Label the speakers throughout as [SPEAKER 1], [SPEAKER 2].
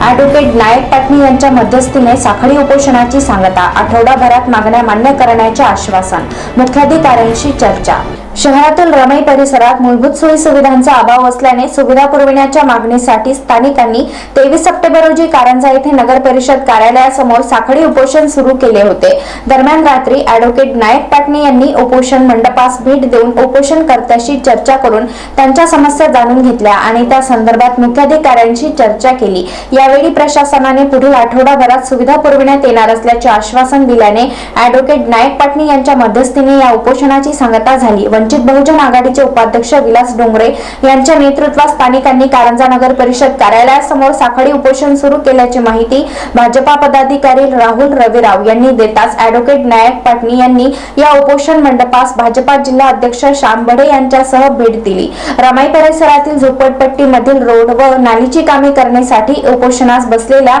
[SPEAKER 1] Advocate नायक पाटणी यांच्या मध्यस्थीने साखळी उपोषणाची सांगता आठवडाभरात मागण्या मान्य करण्याचे आश्वासन मुख्याधिकाऱ्यांशी चर्चा. शहरातील रमई परिसरात मूलभूत सोयी सुविधांचा अभाव असल्याने सुविधा पुरविण्याच्या मागणीसाठी स्थानिकांनी तेवीस सप्टेंबर रोजी कारंजा येथे नगर परिषद कार्यालयासमोर साखळी उपोषण सुरू केले होते. दरम्यान रात्री अॅडव्होकेट नायक पाटणे यांनी उपोषण मंडपास भेट देऊन उपोषणकर्त्याशी चर्चा करून त्यांच्या समस्या जाणून घेतल्या आणि त्या संदर्भात मुख्याधिकाऱ्यांशी चर्चा केली. यावेळी प्रशासनाने पुढील आठवडाभरात सुविधा पुरविण्यात येणार असल्याचे आश्वासन दिल्याने अॅडव्होकेट नायक पाटणे यांच्या मध्यस्थीने या उपोषणाची सांगता झाली. वंचित बहुजन आघाडीचे उपाध्यक्ष विलास डोंगरे यांच्या नेतृत्वात स्थानिकांनी कारंजा नगर परिषद कार्यालयासमोर साखळी उपोषण सुरू केल्याची माहिती भाजपा पदाधिकारी राहुल रविराव यांनी देताच ॲडव्होकेट नायक पाटणी यांनी या उपोषण मंडपास भाजपा जिल्हा अध्यक्ष श्याम बडे यांच्यासह भेट दिली. रमाई परिसरातील झोपडपट्टीमधील रोड व नालीची कामे करण्यासाठी उपोषणास बसलेल्या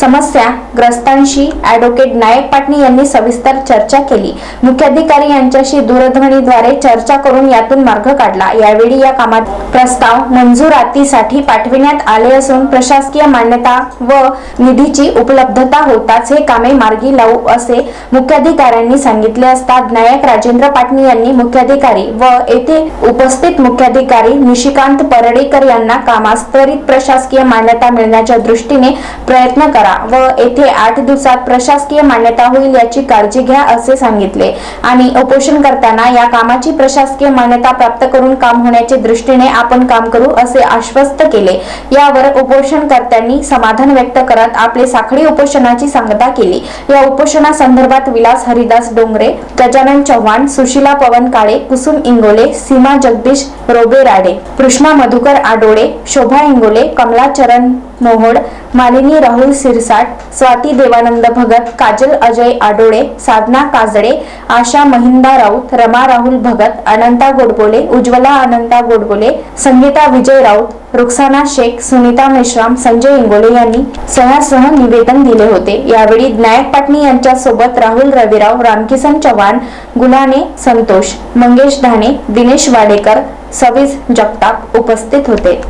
[SPEAKER 1] समस्या ग्रस्तांशी ॲडव्होकेट नायक पाटणी यांनी सविस्तर चर्चा केली. मुख्याधिकारी यांच्याशी दूरध्वनीद्वारे चर्चा करून यातून मार्ग काढला. यावेळी या कामात प्रस्ताव मंजुरातीसाठी पाठविण्यात आले असून प्रशासकीय मान्यता व निधीची उपलब्धता होताच हे कामे मार्गी लावू असे मुख्याधिकाऱ्यांनी सांगितले असता नायक राजेंद्र पाटणी यांनी मुख्याधिकारी व येथे उपस्थित मुख्याधिकारी निशिकांत परडेकर यांना कामास त्वरित प्रशासकीय मान्यता मिळण्याच्या दृष्टीने प्रयत्न करा व येथे आठ दिवसात प्रशासकीय मान्यता होईल याची काळजी घ्या असे सांगितले. आणि उपोषण करताना या कामाची प्रशासकीय प्रशासकीय मान्यता प्राप्त करून काम होण्याच्या दृष्टीने आपण काम करू असे आश्वस्त केले. यावर उपोषणकर्त्यांनी समाधान व्यक्त करत आपले साखळी उपोषणाची सांगता केली. या उपोषणासंदर्भात विलास हरिदास डोंगरे गजानन चव्हाण सुशिला पवन काळे कुसुम इंगोले सीमा जगदीश रोबे राडे कृष्णा मधुकर आडोळे शोभा इंगोले कमला चरण मोहोड मालिनी राहुल सिरसाट स्वाती देवानंद भगत काजल अजय आडोळे साधना काजडे आशा महिंदा राऊत रमा राहुल भगत अनंता गोडबोले उज्ज्वला अनंता गोडबोले संगीता विजय राऊत रुक्साना शेख सुनीता मेश्राम संजय इंगोले यांनी सह्यासह निवेदन दिले होते. यावेळी नायक पाटणी यांच्यासोबत राहुल रविराव रामकिसन चव्हाण गुलाने संतोष मंगेश धाने दिनेश वाडेकर सविज जगताप उपस्थित होते.